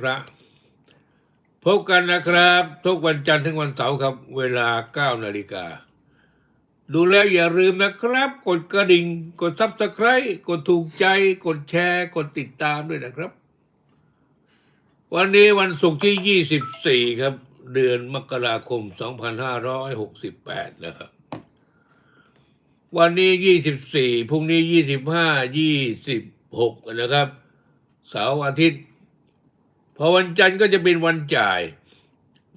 พระพบกันนะครับ ทุกวันจันทร์ถึงวันเสาร์ครับ เวลา 9 นาฬิกา ดูแลวอย่าลืมนะครับ กดกระดิ่ง กดซับสไครต์กดถูกใจ กดแชร์ กดติดตามด้วยนะครับ วันนี้วันศุกร์ที่ 24 ครับ เดือนมกราคม 2568 นะครับ วันนี้ 24 พรุ่งนี้ 25 26 นะครับ เสาร์อาทิตย์ พอวันจันทร์ก็จะเป็นวันจ่าย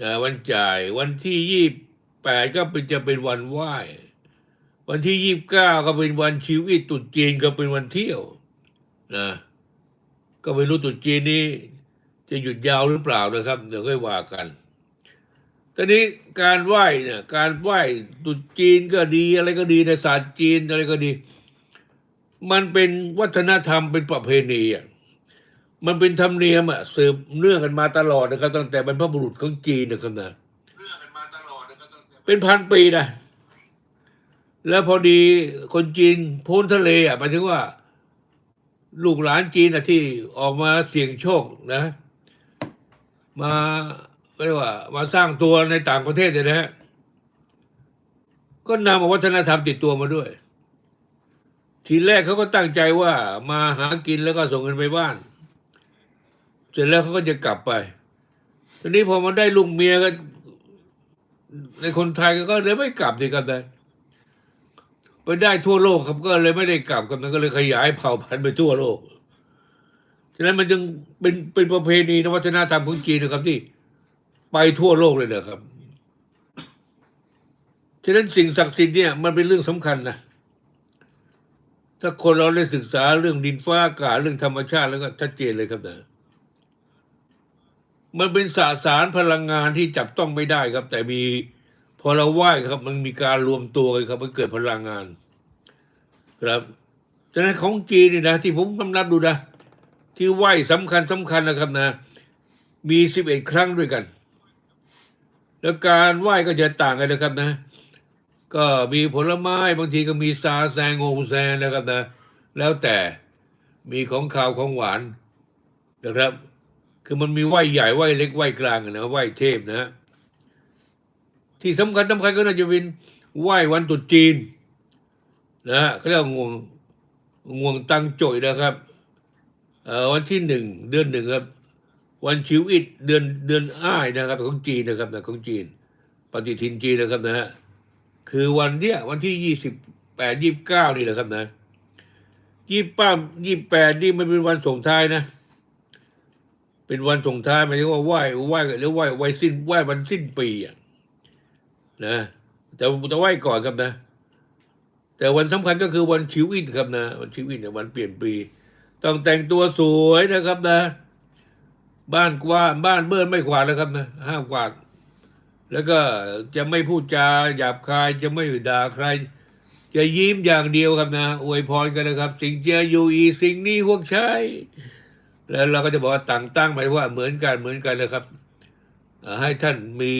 นะวันจ่ายวันที่28ก็เป็นจะเป็นวันไหว้ วันที่29ก็เป็นวันชีวิตตรุษจีนก็เป็นวันเที่ยวนะก็ไม่รู้ตรุษจีนนี้ จะหยุดยาวหรือเปล่านะครับ เดี๋ยวค่อยว่ากันตอนนี้การไหว้เนี่ย การไหว้ตรุษจีนก็ดี อะไรก็ดีในศาสตร์จีนอะไรก็ดี มันเป็นวัฒนธรรมเป็นประเพณีอะ มันเป็นธรรมเนียมอะสืบเนื่องกันมาตลอดนะครับตั้งแต่บรรพบุรุษของจีนนะครับนะเป็นพันปีนะแล้วพอดีคนจีนพ้นทะเลอะหมายถึงว่า ลูกหลานจีนอะที่ออกมาเสี่ยงโชคนะ มาเรียกว่า มาสร้างตัวในต่างประเทศเนี่ยนะฮะก็นำวัฒนธรรมติดตัวมาด้วย ทีแรกเขาก็ตั้งใจว่ามาหากินแล้วก็ส่งเงินไปบ้าน เสร็จแล้วเขาก็จะกลับไป ทีนี้พอมาได้ลุงเมียก็ในคนไทยก็เลยไม่กลับสิกันเลยไปได้ทั่วโลกครับก็เลยไม่ได้กลับกันก็เลยขยายเผ่าพันธุ์ไปทั่วโลก ฉะนั้นมันจึงเป็นเป็นประเพณีนวัฒนธรรมของจีนนะครับ ที่ไปทั่วโลกเลยนะครับ ฉะนั้นสิ่งศักดิ์สิทธิ์เนี่ยมันเป็นเรื่องสำคัญนะถ้าคนเราได้ศึกษาเรื่องดินฟ้าอากาศเรื่องธรรมชาติแล้วก็ชัดเจนเลยครับเนะ มันเป็นสสารพลังงานที่จับต้องไม่ได้ครับ แต่มีพอเราไหว้ครับ มันมีการรวมตัวกันครับมันเกิดพลังงาน ครับฉะนั้นของจีนนี่นะที่ผมกำนับดูนะ ที่ไหว้สำคัญสำคัญนะครับนะ มีสิบเอ็ดครั้งด้วยกัน แล้วการไหว้ก็จะต่างกันนะครับนะ ก็มีผลไม้บางทีก็มีซาแซงโงแซงนะครับนะ แล้วแต่มีของขาวของหวานนะครับ คือมันมีไหว้ใหญ่ไหว้เล็กไหว้กลางนะไหว้เทพนะ ที่สำคัญสำคัญก็น่าจะเป็นไหว้วันตรุษจีน นะฮะเขาเรียกว่างวงงวงตังโจยนะครับเอ่อวันที่หนึ่งเดือนหนึ่งครับ วันชิวอิดเดือนเดือนอ้ายนะครับ ของจีนนะครับนะของจีน ปฏิทินจีนนะครับนะฮะคือวันเนี้ยวันที่ยี่สิบแปดยี่บเก้านี่แหละครับนะยี่ป้ายี่แปดนี่มันเป็นวันส่งท้ายนะ เป็นวันส่งท้ายหมายถึงว่าไหว้ไหว้หรือไหว้ไหว้สิ้นไหว้วันสิ้นปีอะนะแต่แต่ไหว้ก่อนครับนะ แต่วันสำคัญก็คือวันชีวิตครับนะวันชีวิตเนี่ยวันเปลี่ยนปี ต้องแต่งตัวสวยนะครับนะ บ้านกว้านบ้านเบิ้ลไม่กวาดแล้วครับนะห้ามกวาดแล้วก็จะไม่พูดจาหยาบคายจะไม่ด่าใคร จะยิ้มอย่างเดียวครับนะอวยพรกันนะครับ สิ่งเจียอยู่อีสิ่งนี้พวกใช้ แล้วเราก็จะบอกว่าต่างตั้งหมายว่าเหมือนกันเหมือนกันนะครับ ให้ท่านมี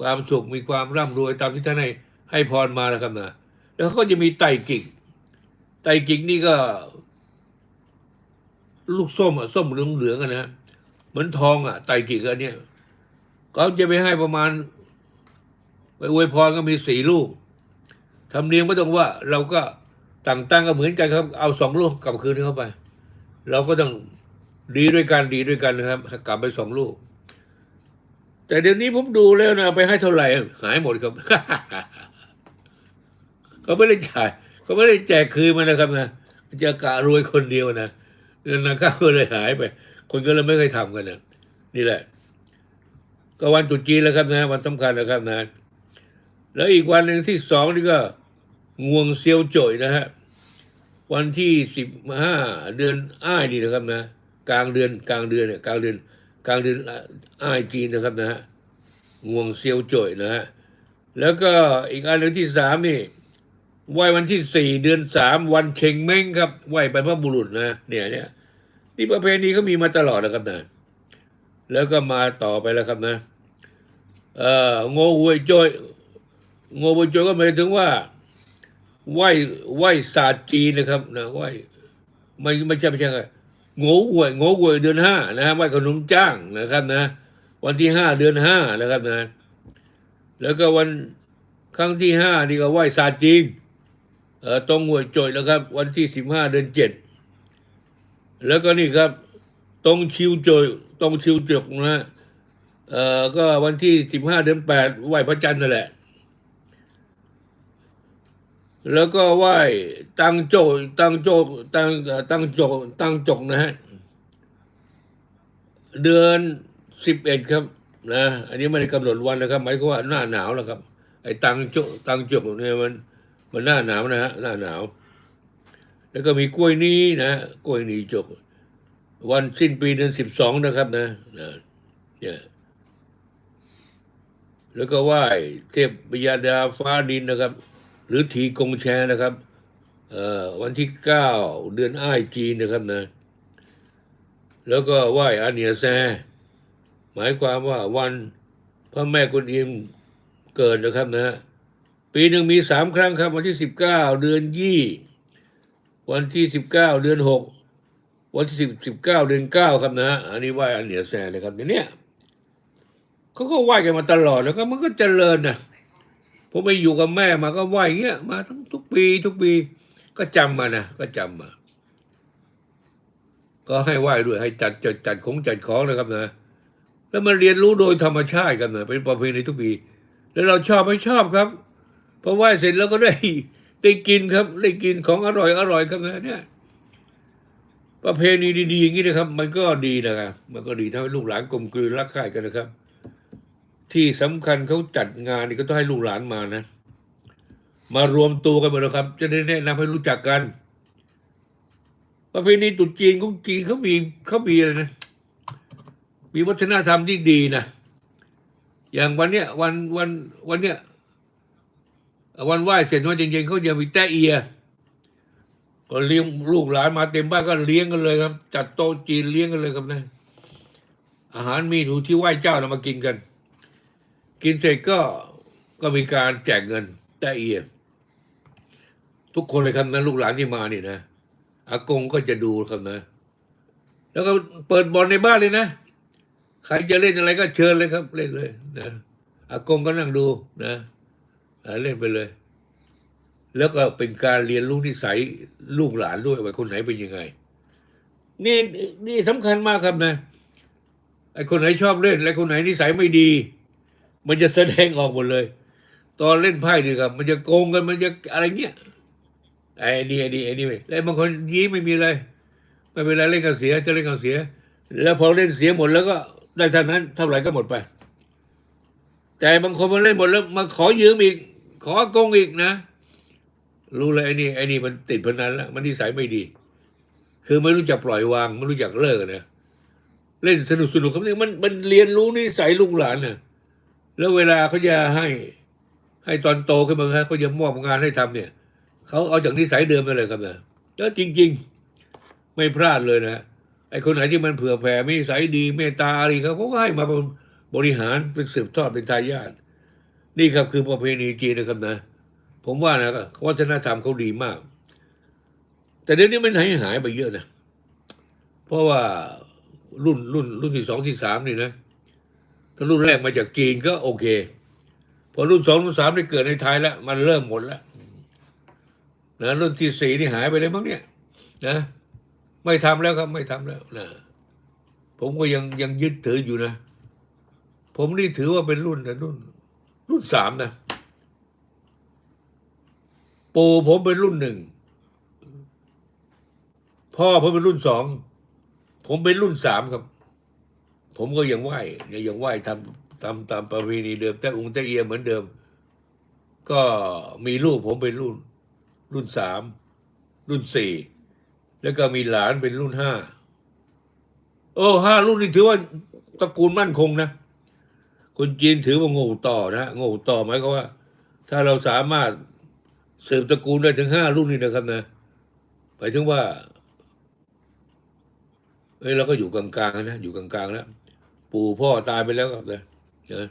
ความสุขมีความร่ำรวยตามที่ท่านให้ให้พรมานะครับนะแล้วเขาก็จะมีไต่กิ่ง ไต่กิ่งนี่ก็ ลูกส้มอะส้มเหลืองเหลืองๆอะนะ เหมือนทองอะไต่กิ่งอันเนี้ยเขาจะไปให้ประมาณไปอวยพรก็มีสี่ลูกทำเนียมก็ต้องว่า เราก็ต่างตั้งก็เหมือนกันครับ เอาสองลูกกลับคืนเข้าไป เราก็ต้องดีด้วยกันดีด้วยกันนะครับกลับไปสองลูก แต่เดี๋ยวนี้ผมดูแล้วนะไปให้เท่าไหร่หายหมดครับเขาไม่ได้จ่ายเขาไม่ได้แจกคืนมานะครับนะจะกะรวยคนเดียวนะเงินนะก็เลยหายไป คนก็เลยไม่เคยทำกันนะนี่แหละ ก็วันตรุษจีนแล้วครับนะ วันสำคัญนะครับนะ แล้วอีกวันหนึ่งที่สองนี่ก็งวงเซียวโจยนะฮะ วันที่สิบห้าเดือนอ้ายนี่นะครับนะกลางเดือนกลางเดือนเนี่ยกลางเดือนกลางเดือนอ้ายจีนนะครับนะฮะงวงเซียวโจยนะฮะแล้วก็อีกอันหนึ่งที่สามนี่ไหววันที่สี่เดือนสามวันเชงเม้งครับไหวไปพระบุรุษนะเนี่ยเนี่ยนี่ประเพณีเขามีมาตลอดนะครับนะแล้วก็มาต่อไปแล้วครับนะเอ่อโงหวยโจยโงหวยโจยก็หมายถึงว่า ไหวไหวศาสตร์จีนนะครับนะไหวไม่ไม่ใช่ไม่ใช่ไงโง่หวยโง่หวยเดือนห้านะฮะไหว้ขนมจ้างนะครับนะ วันที่ห้าเดือนห้านะครับนะ แล้วก็วันครั้งที่ห้านี่ก็ไหว้ศาสตร์จีนเอ่อตรงหวยโจยนะครับ วันที่สิบห้าเดือนเจ็ดแล้วก็นี่ครับ ตรงชิวโจยตรงชิวจกนะฮะเอ่อก็วันที่สิบห้าเดือนแปดไหว้พระจันทร์นั่นแหละ แล้วก็ไหว้ตังโจตังโจตังตังโจตังจกนะฮะเดือนสิบเอ็ดครับนะอันนี้ไม่ได้กำหนดวันนะครับ หมายความว่าหน้าหนาวแล้วครับ ไอ้ตังโจตังจกเนี่ยมัน มันหน้าหนาวนะฮะหน้าหนาว แล้วก็มีกล้วยนี้นะกล้วยนี้จก วันสิ้นปีเดือนสิบสองนะครับนะนะเนี่ยแล้วก็ไหว้เทพบยาดาฟ้าดินนะครับ หรือทีกงแชนะครับวันที่เก้าเดือนอ้ายจีนนะครับนะ แล้วก็ไหว้อาเนียแซ หมายความว่าวันพระแม่กุนอิมเกิดนะครับนะ ปีหนึ่งมีสามครั้งครับ วันที่สิบเก้าเดือนยี่ วันที่สิบเก้าเดือนหกวันที่สิบสิบเก้าเดือนเก้าครับนะอันนี้ไหว้อาเนียแซนะครับทีเนี่ยเขาก็ไหว้กันมาตลอดแล้วก็มันก็เจริญนะ ผมไปอยู่กับแม่มาก็ไหวเงี้ยมาทั้งทุกปี ทุกปี ก็จำมานะก็จำมา ก็ให้ไหว้ด้วยให้จัดจัดจัดของจัดของนะครับนะแล้วมาเรียนรู้โดยธรรมชาติกันนะเป็นประเพณีทุกปี แล้วเราชอบไม่ชอบครับพอไหว้เสร็จแล้วก็ได้ได้กินครับได้กินของอร่อยอร่อยครับนะเนี่ยประเพณีดีๆอย่างนี้นะครับ มันก็ดีนะครับมันก็ดีทำให้ลูกหลานกลมกลืนรักใคร่กันนะครับ ที่สำคัญเขาจัดงานนี่ก็ต้องให้ลูกหลานมานะ มารวมตัวกันหมดนะครับ จะได้แนะนำให้รู้จักกัน ประเพณีตรุษจีนของจีนเขามีเขามีอะไรนะ มีวัฒนธรรมที่ดีนะ อย่างวันเนี้ยวันวันวันเนี้ยวันไหว้เสร็จวันเย็นๆเขาจะมีแต้เอีย ก็เลี้ยงลูกหลานมาเต็มบ้านก็เลี้ยงกันเลยครับ จัดโต๊ะจีนเลี้ยงกันเลยครับนะอาหารมีหนูที่ไหว้เจ้าเรามากินกัน กินเสร็จก็ก็มีการแจกเงินแต้เอียทุกคนเลยครับนะลูกหลานที่มานี่นะอากงก็จะดูครับนะ แล้วก็เปิดบอลในบ้านเลยนะใครจะเล่นอะไรก็เชิญเลยครับ เล่นเลยนะอากงก็นั่งดูนะเล่นไปเลย แล้วก็เป็นการเรียนรู้นิสัยลูกหลานด้วยว่าคนไหนเป็นยังไง นี่นี่สำคัญมากครับนะไอ้คนไหนชอบเล่นและคนไหนนิสัยไม่ดี มันจะแสดงออกหมดเลย ตอนเล่นไพ่นี่ครับ มันจะโกงกันมันจะอะไรเงี้ยไอ้นี่ไอ้นี่ไอ้นี่แล้วบางคนยิ้มไม่มีอะไรไม่เป็นไรเล่นกันเสียจะเล่นกันเสีย แล้วพอเล่นเสียหมดแล้วก็ได้เท่านั้นเท่าไหร่ก็หมดไป แต่บางคนมาเล่นหมดแล้วมาขอยืมอีก ขอโกงอีกนะ รู้เลยไอ้นี่ไอ้นี่มันติดพนันแล้วมันนิสัยไม่ดี คือไม่รู้จักปล่อยวางไม่รู้จักเลิกนะเล่นสนุกสนุกครับนี่มันมันเรียนรู้นิสัยลูกหลานน่ะ แล้วเวลาเขาจะให้ ให้ตอนโตขึ้นมาครับเขาจะมอบงานให้ทำเนี่ยเขาเอาจากนิสัยเดิมไปเลยครับนะแล้วจริง ๆ ไม่พลาดเลยนะไอ้คนไหนที่มันเผื่อแผ่มีนิสัยดีเมตตาอะไรเขาเขาก็ให้มาบริหารเป็นสืบทอดเป็นทายาทนี่ครับคือประเพณีจีนนะครับนะ ผมว่านะวัฒนธรรมเขาดีมาก แต่เดี๋ยวนี้มันหายหายไปเยอะนะ เพราะว่ารุ่นรุ่นรุ่นที่สองที่สามนี่นะ ถ้ารุ่นแรกมาจากจีนก็โอเค พอรุ่นสองรุ่นสามได้เกิดในไทยแล้ว มันเริ่มหมดแล้วนะรุ่นที่สี่นี่หายไปเลยมั้งเนี่ย นะ ไม่ทำแล้วครับไม่ทำแล้วนะผมก็ยังยังยึดถืออยู่นะ ผมนี่ถือว่าเป็นรุ่นนะรุ่น รุ่นสามนะปู่ผมเป็นรุ่นหนึ่งพ่อผมเป็นรุ่นสอง ผมเป็นรุ่นสามครับ ผมก็ยังไหวยังยังไหวทำทำตามประเพณีเดิมแต่องค์แต่เอียเหมือนเดิม ก็มีลูกผมเป็นรุ่น รุ่นสามรุ่นสี่แล้วก็มีหลานเป็นรุ่นห้าโอ้ห้ารุ่นนี่ถือว่าตระกูลมั่นคงนะคนจีนถือว่าโง่ต่อนะโง่ต่อหมายความว่า ถ้าเราสามารถสืบตระกูลได้ถึงห้ารุ่นนี่นะครับนะหมายถึงว่าเอ้ยเราก็อยู่กลางๆนะอยู่กลางๆแล้ว ปู่พ่อตายไปแล้วครับนะนะ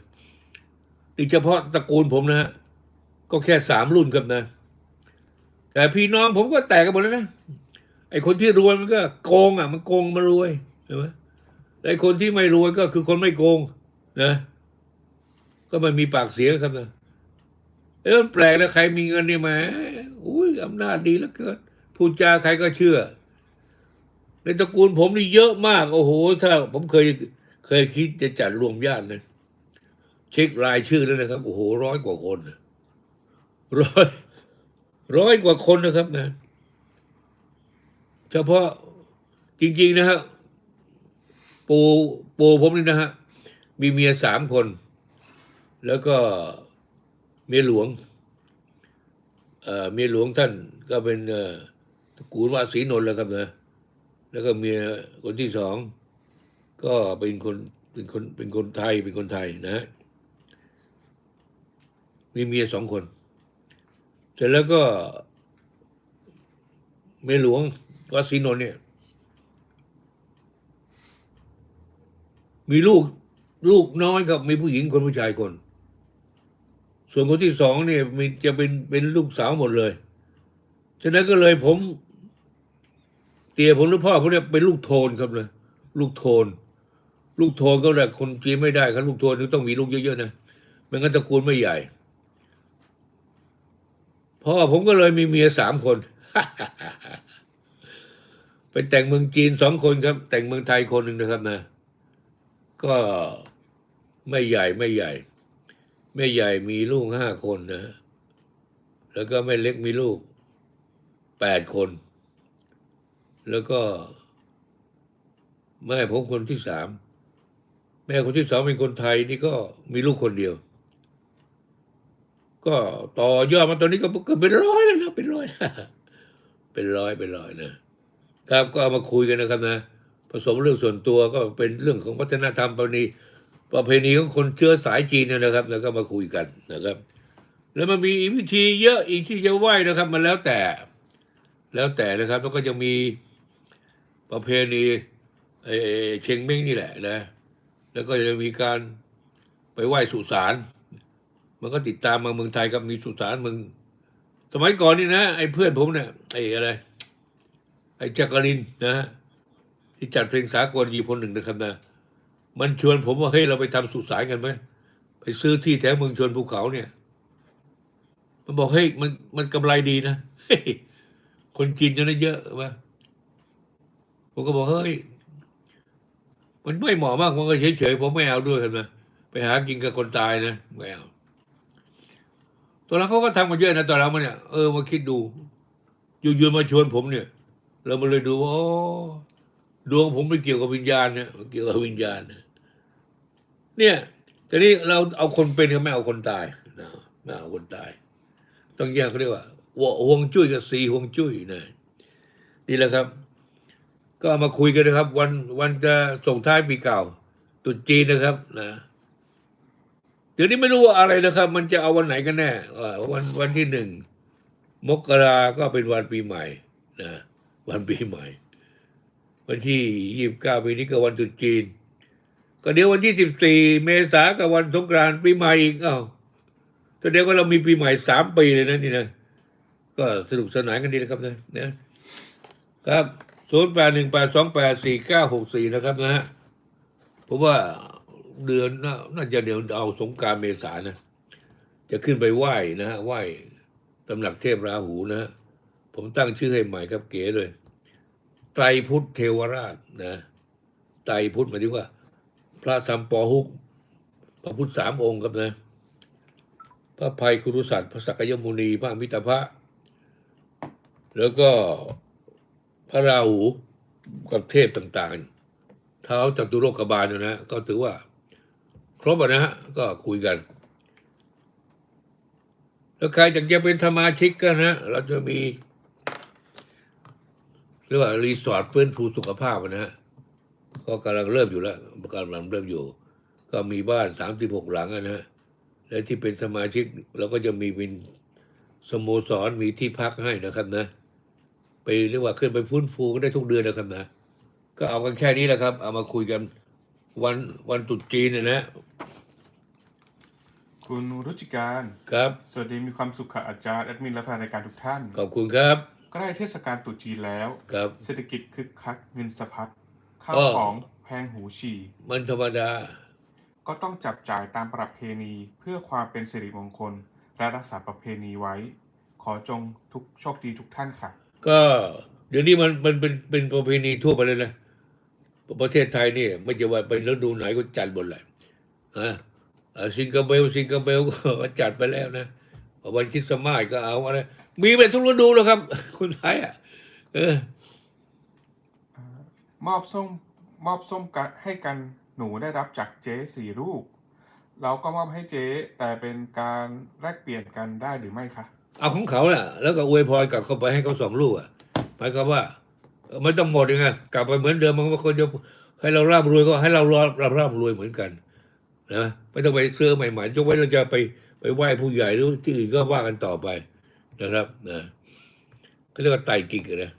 นี่เฉพาะตระกูลผมนะฮะก็แค่สามรุ่นครับนะ แต่พี่น้องผมก็แตกกันหมดแล้วนะไอ้คนที่รวยมันก็โกงอะ มันโกงมารวยใช่ไหมไอ้คนที่ไม่รวยก็คือคนไม่โกงนะก็มันมีปากเสียงครับนะเออแปลกแล้วใครมีเงินนี่แหมอุ้ยอำนาจดีเหลือเกินพูดจาใครก็เชื่อ ในตระกูลผมนี่เยอะมาก โอ้โห ถ้าผมเคย เคยคิดจะจัดรวมญาตินะเช็ครายชื่อแล้วนะครับ โอ้โหร้อยกว่าคนร้อยร้อยกว่าคนนะครับนะเฉพาะจริง ๆ นะฮะปูปูผมนี่นะฮะมีเมียสามคน แล้วก็เมียหลวงเอ่อเมียหลวงท่านก็เป็นตระกูลว่าศรีนนท์แล้วครับนะแล้วก็เมียคนที่สอง ก็เป็นคนเป็นคนเป็นคนไทยเป็นคนไทยนะฮะมีเมียสองคน เสร็จแล้วก็เมียหลวงวัดศรีนนท์เนี่ย มีลูกลูกน้อยครับ มีผู้หญิงคนผู้ชายคน ส่วนคนที่สองเนี่ยมีจะเป็นเป็นลูกสาวหมดเลย ฉะนั้นก็เลยผม เตียผมหรือพ่อผมเนี่ยเป็นลูกโทนครับเลยลูกโทน ลูกโทนก็แหละคนจีนไม่ได้ครับลูกโทนนี่ต้องมีลูกเยอะๆนะไม่งั้นตระกูลไม่ใหญ่พ่อผมก็เลยมีเมียสามคน ไปแต่งเมืองจีนสองคนครับ แต่งเมืองไทยคนหนึ่งนะครับนะ ก็ไม่ใหญ่ไม่ใหญ่แม่ใหญ่มีลูกห้าคนนะฮะแล้วก็แม่เล็กมีลูกแปดคน แล้วก็แม่ผมคนที่สาม แม่คนที่สองเป็นคนไทยนี่ก็มีลูกคนเดียว ก็ต่อยอดมาตอนนี้ก็ก็เป็นร้อยแล้วนะเป็นร้อยนะเป็นร้อยเป็นร้อยนะครับก็เอามาคุยกันนะครับนะผสมเรื่องส่วนตัวก็เป็นเรื่องของวัฒนธรรมประเพณีประเพณีของคนเชื้อสายจีนนยนะครับ แล้วก็มาคุยกันนะครับ แล้วมันมีอีกวิธีเยอะอีกที่จะไหว้นะครับ มันแล้วแต่ แล้วแต่นะครับแล้วก็จะมีประเพณีเออเชงเม้งนี่แหละนะ แล้วก็จะมีการไปไหว้สุสานมันก็ติดตามมาเมืองไทยกับมีสุสานเมืองสมัยก่อนนี่นะไอ้เพื่อนผมเนี่ยไอ้อะไร ไอ้จักรินนะ ที่จัดเพลงสากลยีคนหนึ่งนะครับนะมันชวนผมว่าเฮ้ยเราไปทำสุสานกันไหมไปซื้อที่แถวเมืองชนภูเขาเนี่ย มันบอกเฮ้ยมันมันกำไรดีนะเฮ้ยคนกินจะได้เยอะวะผมก็บอกเฮ้ย มันไม่เหมาะมากมันก็เฉยๆผมไม่เอาด้วยกันนะไปหากินกับคนตายนะไม่เอาตอนหลังเขาก็ทำมาเยอะนะตอนหลังมันเนี่ยเออมาคิดดูอยู่ๆมาชวนผมเนี่ย เรามาเลยดูว่าดวงผมไม่เกี่ยวกับวิญญาณเนี่ยเกี่ยวกับวิญญาณนะเนี่ยแต่นี้เราเอาคนเป็นก็ไม่เอาคนตายนะไม่เอาคนตาย ต้องแยกเขาเรียกว่าห่วงจุ้ยกับสีห่วงจุ้ยนะนี่แหละครับ ก็มาคุยกันนะครับ วันวันจะส่งท้ายปีเก่าตรุษจีนนะครับนะเดี๋ยวนี้ไม่รู้ว่าอะไรนะครับ มันจะเอาวันไหนกันแน่วันวันที่หนึ่งมกราก็เป็นวันปีใหม่นะวันปีใหม่ วันที่ยี่สิบเก้าปีนี้ก็วันตรุษจีน ก็เดี๋ยววันที่สิบสี่เมษากับวันสงกรานต์ปีใหม่อีกเอ้าแสดงว่าเรามีปีใหม่สามปีเลยนะนี่นะก็สนุกสนานกันดีนะครับนะนะครับ ศูนย์แปดหนึ่งแปดสองแปดสี่เก้าหกสี่นะครับนะฮะผมว่าเดือนน่าจะเดือนเอาสงการเมษานะ จะขึ้นไปไหว้นะฮะไหว้ตำหนักเทพราหูนะฮะผมตั้งชื่อให้ใหม่ครับเก๋เลย ไตรพุทธเทวราชนะ ไตรพุทธหมายถึงว่า พระธรรมปอฮุก พระพุทธสามองค์ครับนะ พระภัยคุรุสัตว์พระสักยมุนี พระมิตรพระ แล้วก็ พระราหูกับเทพต่างๆ เท้าจัตุโลกบาลนยนะก็ถือว่า ครบะนะฮะก็คุยกัน แล้วใครอยากจะเป็นสมาชิกก็นะ เราจะมีเรียกว่ารีสอร์ทฟื้นฟูสุขภาพนะฮะก็กำลังเริ่มอยู่แล้วกำลังเริ่มอยู่ ก็มีบ้านสามสิบหกหลังนะฮะและที่เป็นสมาชิกเราก็จะมีเป็นสโมสรมีที่พักให้นะครับนะ ไปเรียกว่าขึ้นไปฟื้นฟูก็ได้ทุกเดือนนะครับนะ ก็เอากันแค่นี้แหละครับ เอามาคุยกันวันวันตรุษจีนนะนะ คุณรุจิการครับ สวัสดีมีความสุขค่ะอาจารย์แอดมินและแฟนรายการทุกท่าน ขอบคุณครับ ใกล้เทศกาลตรุษจีนแล้ว ครับ เศรษฐกิจคึกคักเงินสะพัดข้าวอ้อของแพงหูฉี่ มันธรรมดา ก็ต้องจับจ่ายตามประเพณีเพื่อความเป็นสิริมงคล และรักษาประเพณีไว้ ขอจงทุกโชคดีทุกท่านค่ะ ก็เดี๋ยวนี้มันมันเป็นเป็นประเพณีทั่วไปเลยนะประเทศไทยนี่ไม่จะว่าเป็นฤดูไหนก็จัดหมดแหละอะอะสิงคโปร์สิงคโปร์ก็จัดไปแล้วนะวันคริสต์มาสก็เอาอะไรมีเป็นทุกฤดูแล้วครับ คนไทยอะเออมอบส้มมอบส้มกันให้กันหนูได้รับจากเจ๊สี่ลูกเราก็มอบให้เจ๊แต่เป็นการแลกเปลี่ยนกันได้หรือไม่คะ เอาของเขาน่ะแล้วก็อวยพรกลับเข้าไปให้เขาสองลูกอะหมายความว่าเออไม่ต้องหมดยังไงกลับไปเหมือนเดิมมันก็คนจะให้เราร่ำรวยก็ให้เราร่ำเราร่ำรวยเหมือนกันนะไม่ต้องไปซื้อใหม่ๆยกเว้นเราจะไปไปไหว้ผู้ใหญ่หรือที่อื่นก็ว่ากันต่อไปนะครับนะเขาเรียกว่าไตรกิกอะนะ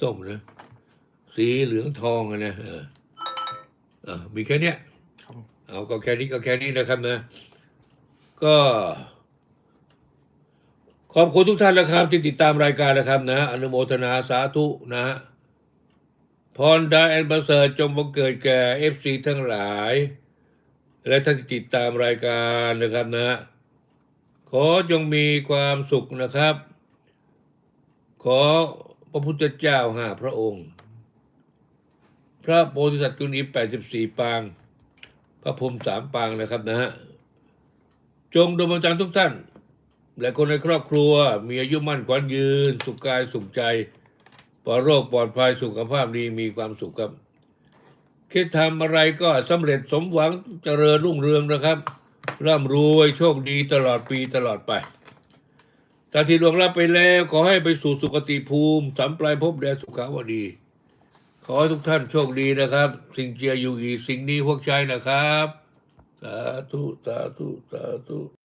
ส้มนะสีเหลืองทองอะนะเอออ่ามีแค่เนี้ยครับผมเอาก็แค่นี้ก็แค่นี้นะครับนะก็ ขอบคุณทุกท่านนะครับที่ติดตามรายการนะครับนะอนุโมทนาสาธุนะฮะพรดาแอนประเสริฐจงบังเกิดแก่เอฟซีทั้งหลาย และท่านที่ติดตามรายการนะครับนะ ขอจงมีความสุขนะครับ ขอพระพุทธเจ้าห้าพระองค์ พระโพธิสัตว์กุณีแปดสิบสี่ปาง พระพรมสามปางนะครับนะฮะจงดลบันดาลทุกท่าน และคนในครอบครัวมีอายุมั่นขวัญยืน สุขกายสุขใจปลอดโรคปลอดภัยสุขภาพดีมีความสุขครับ คิดทำอะไรก็สำเร็จสมหวังเจริญรุ่งเรืองนะครับ ร่ำรวยโชคดีตลอดปีตลอดไปถ้าที่ดวงรับไปแล้วขอให้ไปสู่สุคติภูมิสัมปลายภพแดนสุขาวดี ขอให้ทุกท่านโชคดีนะครับ สิ่งเจียอยู่อีสิ่งนี้พวกใช้นะครับ สาธุ สาธุ สาธุ